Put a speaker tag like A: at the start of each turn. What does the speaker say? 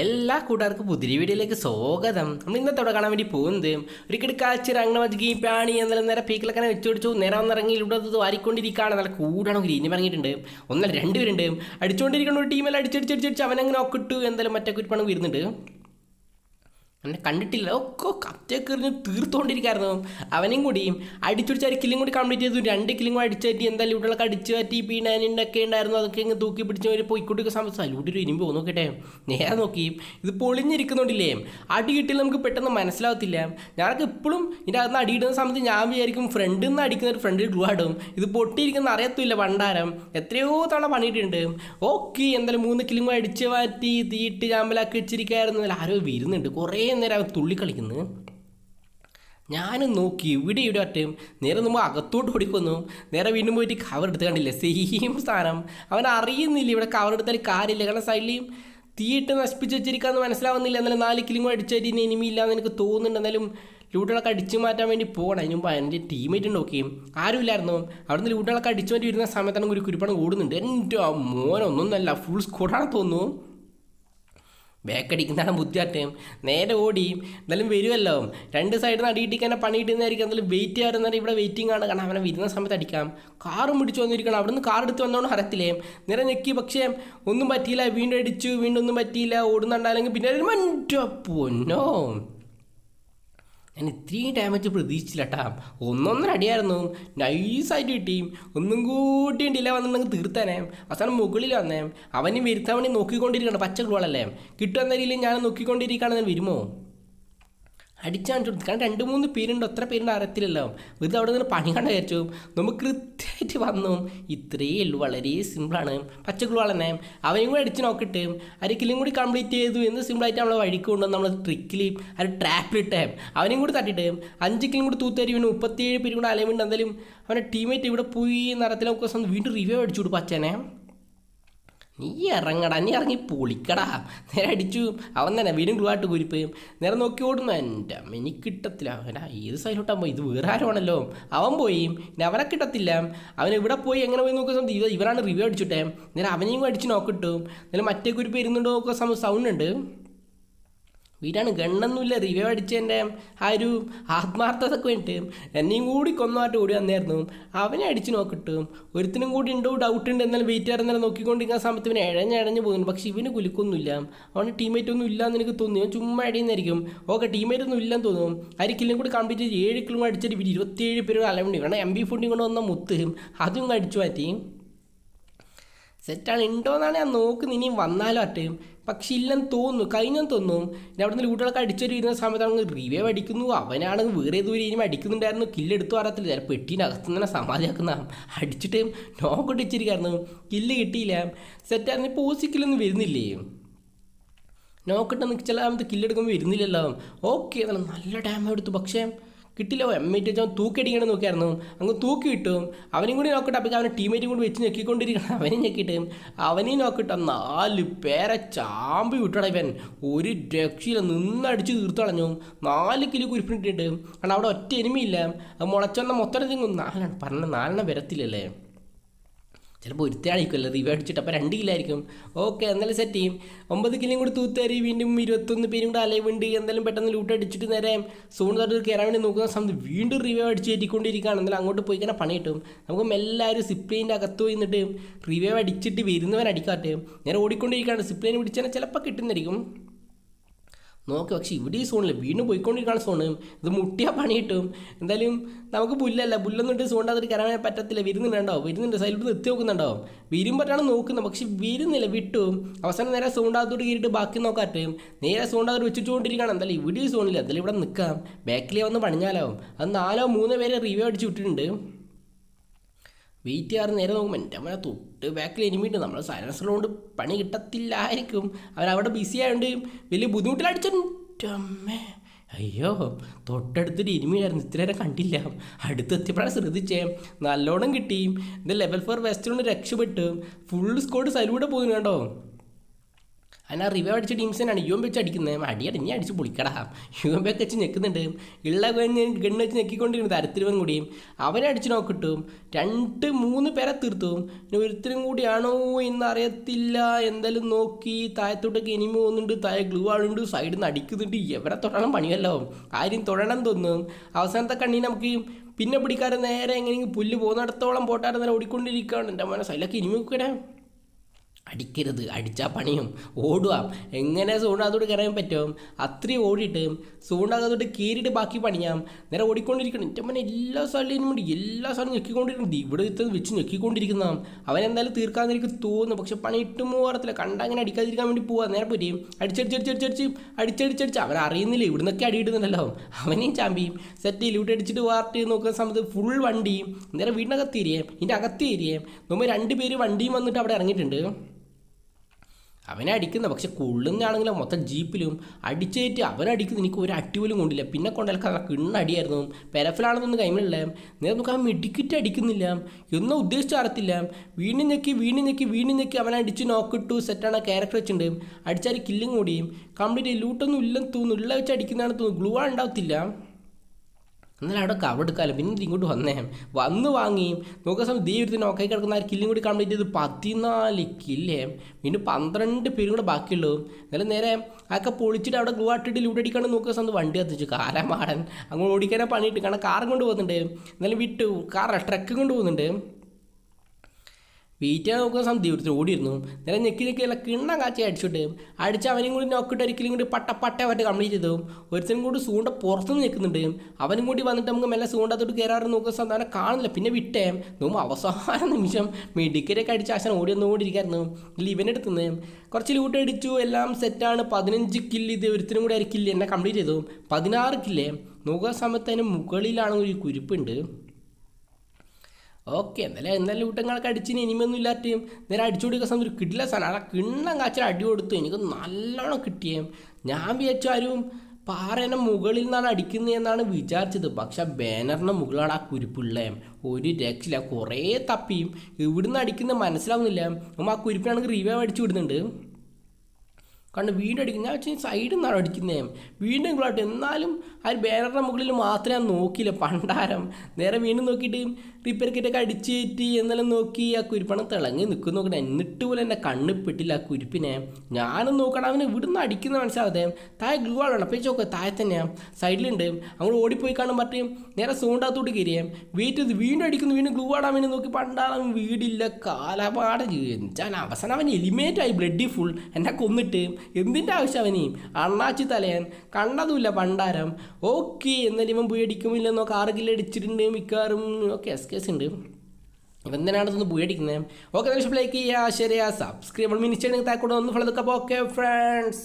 A: എല്ലാ കൂട്ടുകാർക്കും പുതിരി വീഡിയോയിലേക്ക് സ്വാഗതം. നമ്മൾ ഇന്നത്തെ അവിടെ കാണാൻ വേണ്ടി പോകുന്നത് ഒരു കിടക്കാച്ച് രംഗമജി പാണി എന്നാലും നേരെ പീക്കിലൊക്കെ വെച്ച് പിടിച്ചു നേരെ വന്നിറങ്ങി ഇവിടെ വാരിക്കൊണ്ടിരിക്കുകയാണ്. നല്ല കൂടാണ് ഗ്രീനി പറഞ്ഞിട്ടുണ്ട് ഒന്നല്ല രണ്ടുപേരുണ്ട് അടിച്ചുകൊണ്ടിരിക്കുന്ന ഒരു ടീമെല്ലാം അടിച്ചടിച്ചടിച്ചടിച്ച് അവനങ്ങനെ ഒക്കിട്ടു എന്തായാലും മറ്റേ കുരിപ്പണം വരുന്നുണ്ട് എന്നെ കണ്ടിട്ടില്ല. ഒക്കെ കത്തേക്ക് എറിഞ്ഞ് തീർത്തുകൊണ്ടിരിക്കായിരുന്നു അവനെയും കൂടിയും അടിച്ചുടിച്ച് ഒരു കില്ലും കൂടി കംപ്ലീറ്റ് ചെയ്തു. രണ്ട് കില്ലും കൂടി അടിച്ചു പറ്റി എന്തായാലും ഇവിടെയൊക്കെ അടിച്ചു പറ്റി പീണാനിണ്ടൊക്കെ ഉണ്ടായിരുന്നു. അതൊക്കെ ഇങ്ങ് തൂക്കി പിടിച്ച് ഒരു പൊയ്ക്കോട്ടൊക്കെ സല്യൂട്ട് ഒരു ഇരുമ്പ് നോക്കട്ടെ. നേരെ നോക്കി. ഇത് പൊളിഞ്ഞിരിക്കുന്നുണ്ടില്ലേ? അടി കിട്ടിയാൽ നമുക്ക് പെട്ടെന്ന് മനസ്സിലാവത്തില്ല. ഞാനൊക്കെ ഇപ്പോഴും ഇതിന്റെ അകത്ത് അടിയിടുന്ന സമയത്ത് ഞാൻ വിചാരിക്കും ഫ്രണ്ടിൽ നിന്ന് അടിക്കുന്ന ഒരു ഫ്രണ്ടിൽ ഗ്ലൂ ഇത് പൊട്ടിയിരിക്കുന്ന അറിയത്തില്ല ഭണ്ഡാരം. എത്രയോ തവണ പണിയിട്ടുണ്ട്. ഓക്കെ എന്തായാലും മൂന്ന് കിലും കൂടി അടിച്ച് മാറ്റി തീയിട്ട് ചാമ്പലാക്കി വെച്ചിരിക്കായിരുന്നു. ആരോ വരുന്നുണ്ട്. കുറേ നേരം അവൻ തുള്ളി കളിക്കുന്നു ഞാനും നോക്കി ഇവിടെ ഇവിടെ ഒറ്റയും. നേരെ നമ്മൾ അകത്തോട്ട് ഓടിക്കൊന്നു. നേരെ വീണ്ടും പോയിട്ട് കവർ എടുത്ത് കണ്ടില്ല? സെയിം സ്ഥാനം അവൻ അറിയുന്നില്ല ഇവിടെ കവർ എടുത്താൽ കാര്യമില്ല. കാരണം സൈഡിലും തീയിട്ട് നശിപ്പിച്ച് വെച്ചിരിക്കാന്ന് മനസ്സിലാവുന്നില്ല. എന്നാലും നാല് കിലും കൂടെ അടിച്ചായിട്ട് ഇനി എനിമി ഇല്ലാന്ന് എനിക്ക് തോന്നുന്നുണ്ട്. എന്നാലും ലൂട്ടുകളൊക്കെ അടിച്ചു മാറ്റാൻ വേണ്ടി പോകണം അതിന് മുമ്പ് എന്റെ ടീമേറ്റ് നോക്കിയും ആരുമില്ലായിരുന്നു. അവിടുന്ന് ലൂട്ടുകളൊക്കെ അടിച്ചു മാറ്റി വരുന്ന സമയത്താണ് ഒരു കുരുപ്പണം ഓടുന്നുണ്ട്. എന്റെ മോനൊന്നും അല്ല ഫുൾ സ്കോഡാണ് തോന്നുന്നു. ബാക്കടിക്കുന്നതാണ് ബുദ്ധിയാട്ടം നേരെ ഓടി എന്തായാലും വരുമല്ലോ രണ്ട് സൈഡിൽ നിന്ന് അടിയിട്ടിക്കാൻ പണി കിട്ടുന്നതായിരിക്കും എന്തായാലും വെയിറ്റ് ചെയ്യാറുണ്ടെങ്കിൽ ഇവിടെ വെയിറ്റിംഗ് ആണ്. കാരണം അവനെ വരുന്ന സമയത്ത് അടിക്കാം. കാറും പിടിച്ചു വന്നിരിക്കണം. അവിടുന്ന് കാർ എടുത്ത് വന്നോണ്ട് അറിയത്തില്ലേ നേരെ ഞെക്കി. പക്ഷേ ഒന്നും പറ്റിയില്ല. വീണ്ടും അടിച്ചു. വീണ്ടും ഒന്നും പറ്റിയില്ല. ഓടുന്നുണ്ടായില്ലെങ്കിൽ പിന്നെ ഒരു മറ്റോ പൊന്നോ? ഞാൻ ഇത്രയും ഡാമേജ് പ്രതീക്ഷിച്ചില്ല കേട്ടാ ഒന്നൊന്നര അടിയായിരുന്നു. നൈസായിട്ട് കിട്ടി. ഒന്നും കൂട്ടി ഡിലേ വന്നിട്ടുണ്ടെങ്കിൽ തീർത്താനേ. അവസാനം മുകളിൽ വന്നേ. അവനും വരുത്താൻ വേണ്ടി നോക്കിക്കൊണ്ടിരിക്കണം പച്ച ഗ്ലോളല്ലേ. കിട്ടുന്ന രീതിയിൽ ഞാൻ നോക്കിക്കൊണ്ടിരിക്കുകയാണെന്ന് വരുമോ? അടിച്ചാൻ കൊടുത്തു കാരണം രണ്ട് മൂന്ന് പേരുണ്ട് അത്ര പേരുണ്ട് അറിയത്തില്ലല്ലോ വെറുതെ അവിടെ നിന്ന് പണി കണ്ട വിചാരിച്ചു. നമുക്ക് കൃത്യമായിട്ട് വന്നു. ഇത്രയേ ഉള്ളൂ. വളരെ സിമ്പിളാണ് പച്ചക്കുളു തന്നെ അവനും കൂടി അടിച്ച് നോക്കിയിട്ട് അരക്കിലും കൂടി കംപ്ലീറ്റ് ചെയ്തു എന്ന് സിമ്പിളായിട്ട് നമ്മളെ വഴിക്ക് കൊണ്ടുവന്ന് നമ്മൾ ട്രിക്കിൽ ഒരു ട്രാപ്പിലിട്ട് അവനെയും കൂടി തട്ടിട്ട് അഞ്ച് കിലും കൂടി തൂത്തരി പിന്നെ മുപ്പത്തിയേഴ് പേരും കൂടെ അലയുന്നുണ്ട്. എന്തായാലും അവന്റെ ടീമേറ്റ് ഇവിടെ പോയി നിറത്തിലൊക്കെ വീണ്ടും റിവ്യൂ അടിച്ചു കൊടുക്കും അച്ഛനെ. നീ ഇറങ്ങടാ നീ ഇറങ്ങി പൊളിക്കടാ. നേരെ അടിച്ചു. അവൻ തന്നെ വീടും ഗ്ലൂ കുരിപ്പയും നേരെ നോക്കി ഓടുന്നു. എന്റെ എനിക്ക് കിട്ടത്തില്ല. അവനാ ഏത് സൈഡിലോട്ടാ പോയി? ഇത് വേറെ ആരുമാണല്ലോ അവൻ പോയി. ഇനി അവനെ കിട്ടത്തില്ല. അവൻ ഇവിടെ പോയി? എങ്ങനെ പോയി നോക്കുന്ന സമയത്ത് ഇവ ഇവരാണ് റിവ്യൂ അടിച്ചിട്ടേ. നേരെ അവനെയും അടിച്ച് നോക്കിട്ടു നേരെ മറ്റേ കുരിപ്പ് ഇരുന്നുണ്ടോ നോക്കുന്ന സമയം സൗണ്ട് ഉണ്ട്. വീരാണ് ഗണ്ണൊന്നുമില്ല. റിവ്യൂ അടിച്ചതിന്റെ ആ ഒരു ആത്മാർത്ഥതക്ക് വേണ്ടിയിട്ട് എന്നെയും കൂടി കൊന്നുമായിട്ട് ഓടി വന്നായിരുന്നു. അവനെ അടിച്ച് നോക്കിട്ടു ഒരുത്തിനും കൂടി ഉണ്ടോ ഡൗട്ട് ഉണ്ട് എന്നാലും വെയിറ്റ് ആയിരുന്നാലും നോക്കിക്കൊണ്ടിരിക്കുന്ന സമയത്ത് ഇവനെ ഇഴഞ്ഞ് ഇഴഞ്ഞ് പോകുന്നു. പക്ഷേ ഇവന് കുലുക്കൊന്നുമില്ല. അവന് ടീംമേറ്റ് ഒന്നും ഇല്ല എന്ന് എനിക്ക് തോന്നി അവൻ ചുമ്മാ അടിയുന്നായിരിക്കും. ഓക്കെ ടീംമേറ്റ് ഒന്നും ഇല്ലെന്ന് തോന്നും ആര് കില്ലും കൂടി കംപ്ലീറ്റ് ചെയ്ത് ഏഴ് കിലോ അടിച്ചിട്ട് ഇവർ ഇരുപത്തിയേഴ് പേര് അലവണ്ടി കാരണം എം ബി ഫുഡിങ് കൊണ്ട് വന്ന മുത്ത് അതും അടിച്ചു മാറ്റി. സെറ്റാണ് ഉണ്ടോയെന്നാണ് ഞാൻ നോക്കുന്നത്. ഇനിയും വന്നാലും അറ്റയും പക്ഷെ ഇല്ലെന്ന് തോന്നുന്നു കഴിഞ്ഞെന്ന് തോന്നും ഞാൻ നിന്ന് ലൂട്ടുകളൊക്കെ അടിച്ചൊരു ഇരുന്ന സമയത്ത് അവൻ റിവേ അടിക്കുന്നു. അവനാണ് വേറെ ഏതോ ഇനിയും അടിക്കുന്നുണ്ടായിരുന്നു. കില്ലെടുത്തു അറിയത്തില്ല ചില പെട്ടീന്റെ അകത്ത് തന്നെ സമാധിയാക്കുന്ന അടിച്ചിട്ട് നോക്ക് വെച്ചിരിക്കായിരുന്നു കില്ല് കിട്ടിയില്ല. സെറ്റായിരുന്നു ഇപ്പോൾ ഓസിക്കിലൊന്നും വരുന്നില്ലേ? നോക്കിട്ട് ചില സമയത്ത് കില്ലെടുക്കുമ്പോൾ വരുന്നില്ലല്ലോ. ഓക്കെ നല്ല ഡാമേജ് എടുത്തു. പക്ഷേ കിട്ടില്ല. എം ഐ ടി അവൻ തൂക്കടിക്കണം നോക്കിയായിരുന്നു. അങ്ങ് തൂക്കി കിട്ടും അവനും കൂടി നോക്കട്ടെ അപ്പോൾ അവനെ ടീമേറ്റും കൂടി വെച്ച് ഞെക്കിക്കൊണ്ടിരിക്കണം അവനെയും ഞെക്കിയിട്ട്. അവനെയും നോക്കിട്ട് നാല് പേരെ ചാമ്പി വിട്ടട ഇവൻ. ഒരു രക്ഷയില്ല. നിന്നടിച്ച് തീർത്തു കളഞ്ഞു. നാല് കിലോ കുരിപ്പിട്ടിട്ട് കാരണം അവിടെ ഒറ്റ എനിമിയില്ല അത് മുളച്ചെന്ന മൊത്തം തിങ്ങും നാലെണ്ണം. പറഞ്ഞ നാലെണ്ണം വരത്തില്ലല്ലേ? ചിലപ്പോൾ ഒരുത്തയായിരിക്കുമല്ലോ റിവ്യൂ അടിച്ചിട്ട്. അപ്പോൾ രണ്ട് കിലായിരിക്കും ഓക്കെ എന്നാലും സെറ്റ് ചെയ്യും. ഒമ്പത് കിലും കൂടി തൂത്തേറി വീണ്ടും ഇരുപത്തൊന്ന് പേരും കൂടെ അലവുണ്ട് എന്തായാലും പെട്ടെന്ന് ലൂട്ട് അടിച്ചിട്ട് നേരെ സോൺ തൊട്ട് കയറാൻ വേണ്ടി നോക്കുന്ന സമയത്ത് വീണ്ടും റിവ്യൂ അടിച്ച് കയറ്റിക്കൊണ്ടിരിക്കുകയാണ്. എന്നാലും അങ്ങോട്ട് പോയി കഴിഞ്ഞാൽ പണി കിട്ടും. നമുക്ക് എല്ലാവരും സിപ്ലൈന്റെ അകത്ത് പോയി നിന്നിട്ട് റിവ്യൂ അടിച്ചിട്ട് വരുന്നവൻ അടിക്കാട്ട്. നേരെ ഓടിക്കൊണ്ടിരിക്കുകയാണ്. സിപ്ലൈൻ പിടിച്ചാൽ ചിലപ്പോൾ കിട്ടുന്നതായിരിക്കും. നോക്ക് പക്ഷേ ഇവിടെ ഈ സോണിൽ വീണ്ടും പോയിക്കൊണ്ടിരിക്കുകയാണ് സോണ്. ഇത് മുട്ടിയാൽ പണി കിട്ടും എന്തായാലും നമുക്ക് പുല്ലല്ല പുല്ലൊന്നിട്ട് അതിൽ കയറാൻ പറ്റത്തില്ല. വരുന്നുണ്ടോ? വരുന്നുണ്ട്. സൈഡിൽ നിർത്തി നോക്കുന്നുണ്ടോ? വരുമ്പോഴാണ് നോക്കുന്നത് പക്ഷെ വരുന്നില്ല വിട്ടു. അവസാനം നേരെ സോണ്ടാകത്തോട്ട് കയറിയിട്ട് ബാക്കി നോക്കാറ്റ് നേരെ സോണ്ടാകത്ത് വെച്ചിട്ടുകൊണ്ടിരിക്കുകയാണ്. എന്തായാലും ഇവിടെ ഈ സോണില്ല. എന്തായാലും ഇവിടെ നിൽക്കാം. ബാക്കിലേ വന്ന് പണിഞ്ഞാലാവും അത് നാലോ മൂന്നോ പേരെ റിവ്യൂ അടിച്ച് വിട്ടിട്ടുണ്ട്. വെയിറ്റ് ചെയ്യാറ് നേരെ നോക്കുമ്പോൾ എന്റെ അമ്മ തൊട്ട് ബാക്കിൽ എനിമിട്ട് നമ്മൾ സൈലൻസറുകൊണ്ട് പണി കിട്ടത്തില്ലായിരിക്കും. അവരവിടെ ബിസി ആയതുകൊണ്ട് വലിയ ബുദ്ധിമുട്ടിലടിച്ചിട്ട് അമ്മേ. അയ്യോ തൊട്ടടുത്തൊരു ഇനിമിയായിരുന്നു ഇത്ര നേരം കണ്ടില്ല. അടുത്തെത്തിയപ്പോഴാണ് ശ്രദ്ധിച്ചേ. നല്ലോണം കിട്ടി. ഇത് ലെവൽ ഫോർ വെസ്റ്റിലൊന്ന് രക്ഷപ്പെട്ട്. ഫുൾ സ്കോഡ് സൈലൂടെ പോകുന്നു കേട്ടോ അതിനാ റിവ അടിച്ച ടീംസിനാണ് യു എം വെച്ച് അടിക്കുന്നത് അടിയടി നീ അടിച്ച് പൊളിക്കടാ. യു എം വെച്ച് ഞെക്കുന്നുണ്ട്. ഉള്ള ഗണ്ണ് വെച്ച് ഞെക്കിക്കൊണ്ടിരുന്നു തരത്തിലുവൻ കൂടിയും. അവനെ അടിച്ച് നോക്കിട്ടും രണ്ട് മൂന്ന് പേരെ തീർത്തും. പിന്നെ ഒരുത്തരും കൂടിയാണോ എന്ന് അറിയത്തില്ല എന്തായാലും നോക്കി. താഴത്തോട്ടൊക്കെ ഇനിമ പോകുന്നുണ്ട്. താഴെ ഗ്ലൂ ആളുണ്ട്. സൈഡിൽ നിന്ന് അടിക്കുന്നുണ്ട്. എവിടെ തൊടണം പണിയല്ലോ? ആരും തൊടണം തോന്നും. അവസാനത്തെ കണ്ണി നമുക്ക് പിന്നെ പിടിക്കാതെ നേരെ എങ്ങനെയെങ്കിലും പുല്ല് പോകുന്നിടത്തോളം പോട്ടാറ് നേരെ ഓടിക്കൊണ്ടിരിക്കുകയാണ് എന്റെ മനസ്സ് അതിലൊക്കെ ഇനിമ നോക്കണേ അടിക്കരുത് അടിച്ചാൽ പണിയും. ഓടുക എങ്ങനെ സൂണ്ടാകത്തോട് കയറാൻ പറ്റും? അത്രയും ഓടിയിട്ട് സൂണ്ടാകത്തോട്ട് കയറിയിട്ട് ബാക്കി പണിയാം. നേരെ ഓടിക്കൊണ്ടിരിക്കണം. എന്റെ മനെ എല്ലാ സ്ഥലത്തിനും വേണ്ടി എല്ലാ സ്ഥലവും ഞെക്കിക്കൊണ്ടിരിക്കുന്നത് ഇവിടെ ഇത്തത് വെച്ച് ഞെക്കിക്കൊണ്ടിരിക്കുന്ന അവൻ എന്തായാലും എനിക്ക് തോന്നുന്നു. പക്ഷെ പണി ഇട്ടും പോകാറത്തില്ല. കണ്ട അങ്ങനെ അടിക്കാതിരിക്കാൻ വേണ്ടി പോവാ. നേരെ പോയി അടിച്ചടിച്ചടിച്ചടിച്ചടിച്ച് അടിച്ചടിച്ചടിച്ച്. അവൻ അറിയുന്നില്ല? ഇവിടുന്നൊക്കെ അടിയിടുന്നുണ്ടല്ലോ അവനെയും ചാമ്പിയും സെറ്റ് ലൂട്ട് അടിച്ചിട്ട് വാർട്ട് നോക്കുന്ന സമയത്ത് ഫുൾ വണ്ടിയും നേരെ വീടിനകത്ത് ഏരിയേ ഇതിന്റെ അകത്ത് ഏരിയേ നമ്മൾ രണ്ട് പേര് വണ്ടിയും വന്നിട്ട് അവിടെ ഇറങ്ങിയിട്ടുണ്ട്. അവനെ അടിക്കുന്ന പക്ഷെ കൊള്ളുന്നാണെങ്കിൽ മൊത്തം ജീപ്പിലും അടിച്ചേറ്റ് അവനടിക്കുന്ന എനിക്ക് ഒരു അടി പോലും കൊണ്ടില്ല. പിന്നെ കൊണ്ടാൽ കിണ്ണടിയായിരുന്നു. പെരഫിലാണെന്നൊന്നും കൈമില്ല നേരെ നോക്കാൻ മെഡിക്കിറ്റ് അടിക്കുന്നില്ല. എന്നോ ഉദ്ദേശിച്ച് അറിയത്തില്ല വീണ്ടും ഞെക്കി വീണ്ടും ഞെക്കി വീണ്ടും ഞെക്കി അവനെ അടിച്ച് നോക്കിട്ടു സെറ്റാണ് ക്യാരക്ടർ വെച്ചിട്ടുണ്ട്. അടിച്ചാൽ കില്ലും കൂടിയും കംപ്ലീറ്റ് ലൂട്ടൊന്നും ഇല്ലെന്ന് തോന്നുന്നു. ഉള്ള വെച്ച് അടിക്കുന്നതാണ് തോന്നുന്നു. ഗ്ലൂ ഉണ്ടാവത്തില്ല. എന്നാലും അവിടെ കവർ എടുക്കാമല്ലോ പിന്നെ ഇങ്ങോട്ട് വന്നേ. വന്ന് വാങ്ങി. നോക്കുന്ന സമയം ദൈവത്തിന് നോക്കായി കിടക്കുന്ന ആ കില്ലും കൂടി കംപ്ലീറ്റ് ചെയ്ത് പതിനാല് കില്ലേ. പിന്നെ പന്ത്രണ്ട് പേരും കൂടെ ബാക്കിയുള്ളൂ. എന്നാലും നേരെ അതൊക്കെ പൊളിച്ചിട്ട് അവിടെ ഗ്ലൂ ആട്ടിട്ട് ലൂട്ട് അടിക്കാണ്ട് നോക്കുന്ന സമയത്ത് വണ്ടി കത്തിച്ചു. കാരമാടൻ അങ്ങോട്ട് ഓടിക്കാനാണ് പണിയിട്ട്. കാരണം കാറും കൊണ്ട് പോകുന്നുണ്ട്. എന്നാലും വിട്ടു. കാർ ട്രക്ക് കൊണ്ട് പോകുന്നുണ്ട്. വീറ്റാ നോക്കുന്ന സമയം ദൈവത്തിൽ ഓടിയിരുന്നു. നേരെ ഞെക്കി ഞെക്കി അല്ല കിണ്ണം കാച്ചി അടിച്ചിട്ട് അടിച്ച് അവനും കൂടി നോക്കിയിട്ട് ഒരിക്കലും കൂടി പട്ട പട്ട കംപ്ലീറ്റ് ചെയ്തു. ഒരുത്തനും കൂടി സൂണ്ട പുറത്തുനിന്ന് നിൽക്കുന്നുണ്ട് അവനും കൂടി വന്നിട്ട് നമുക്ക് മെല്ലെ സൂണ്ടത്തോട്ട് കയറാറ് സമയം അവനെ കാണുന്നില്ല. പിന്നെ വിട്ടേ. നോമ്പ് അവസാന നിമിഷം മെഡിക്കലൊക്കെ അടിച്ച് ആശാൻ ഓടി വന്നുകൊണ്ടിരിക്കായിരുന്നു ഇല്ല ഇവന്റെ അടുത്ത് നിന്ന്. കുറച്ച് ലൂട്ട് അടിച്ചു. എല്ലാം സെറ്റാണ് പതിനഞ്ച് കില്ല് ഇത് ഒരുത്തനും കൂടി ആയിരിക്കില്ല? എന്നെ കംപ്ലീറ്റ് ചെയ്തു. പതിനാറ് കില്ലേ നോക്കുന്ന സമയത്ത് അതിന് മുകളിലാണെങ്കിൽ ഒരു കുരിപ്പുണ്ട്. ഓക്കെ എന്നാലും എന്നാലും ലൂട്ടങ്ങളൊക്കെ അടിച്ചിന് ഇനിമൊന്നും ഇല്ലാത്ത നേരെ അടിച്ചു കൊടുക്കുന്ന സമയത്ത് കിട്ടില്ല സാധനം. അതാ കിണ്ണം കാച്ചിൽ അടി കൊടുത്തു. എനിക്ക് നല്ലോണം കിട്ടിയേ ഞാൻ വിചാരിച്ചു ആരും പാറേനെ മുകളിൽ നിന്നാണ് അടിക്കുന്നത് എന്നാണ് വിചാരിച്ചത്. പക്ഷെ ബാനറിന്റെ മുകളിലാണ് ആ കുരിപ്പുള്ളേ. ഒരു രക്ഷയില്ല. കുറേ തപ്പിയും. ഇവിടുന്ന് അടിക്കുന്നത് മനസ്സിലാവുന്നില്ല. നമ്മൾ ആ കുരിപ്പിനാണെങ്കിൽ റിവൈവ് അടിച്ചു വിടുന്നുണ്ട്. കാരണം വീണ്ടും അടിക്കും. ഞാൻ വെച്ചാൽ സൈഡിൽ നിന്നാണ് അടിക്കുന്നത് വീണ്ടും ഇങ്ങോട്ട് എന്നാലും ആ ഒരു ബാനറിന്റെ മുകളിൽ മാത്രമേ ഞാൻ നോക്കിയില്ല. പണ്ടാരം നേരെ വീണ്ടും നോക്കിയിട്ട് റിപ്പയർ കിറ്റൊക്കെ അടിച്ചേറ്റി എന്നെല്ലാം നോക്കി ആ കുരിപ്പണം തിളങ്ങി നിൽക്കും നോക്കണം. എന്നിട്ട് പോലും എന്റെ കണ്ണ് പെട്ടില്ല ആ കുരിപ്പിനെ. ഞാനും നോക്കണം. അവന് ഇവിടുന്ന് അടിക്കുന്ന മനസ്സിലാവതെ താഴെ ഗ്ലൂ ആളാണ് അപ്പോൾ ചോക്കെ താഴെ തന്നെയാണ് സൈഡിലുണ്ട് അങ്ങോട്ട് ഓടിപ്പോയി കാണും പറഞ്ഞ് നേരെ സൂണ്ടാത്തോട്ട് കയറിയേ. ചെയ്ത് വീണ്ടും അടിക്കുന്നു. വീണ്ടും ഗ്ലൂ ആടാൻ വേണ്ടി നോക്കി. പണ്ടാളം വീടില്ല. കാലപാട. ജീവിച്ചാൽ അവസാനം അവൻ എലിമേറ്റായി ബ്ലഡി ഫുൾ എന്നെ കൊന്നിട്ട് എന്തിന്റെ ആവശ്യം അവനെയും? അണ്ണാച്ചി തലയൻ കണ്ടതുമില്ല പണ്ടാരം. ഓക്കെ എന്നാലും ഇവൻ പോയി അടിക്കുമില്ലെന്നോ കാറ് കില്ല് അടിച്ചിട്ടുണ്ട് മിക്കവാറും. ഓക്കെ എസ് കേസ് ഉണ്ട്. എന്തിനാണ് ഇതൊന്ന് പോയി അടിക്കുന്നത് ഓക്കെ ലൈക്ക് ചെയ്യുക ശരിയാ സബ്സ്ക്രൈബ് മിനിച്ചാണെങ്കിൽ താക്കോട്ട് ഒന്ന് ഫലതൊക്കെ ഓക്കെ ഫ്രണ്ട്സ്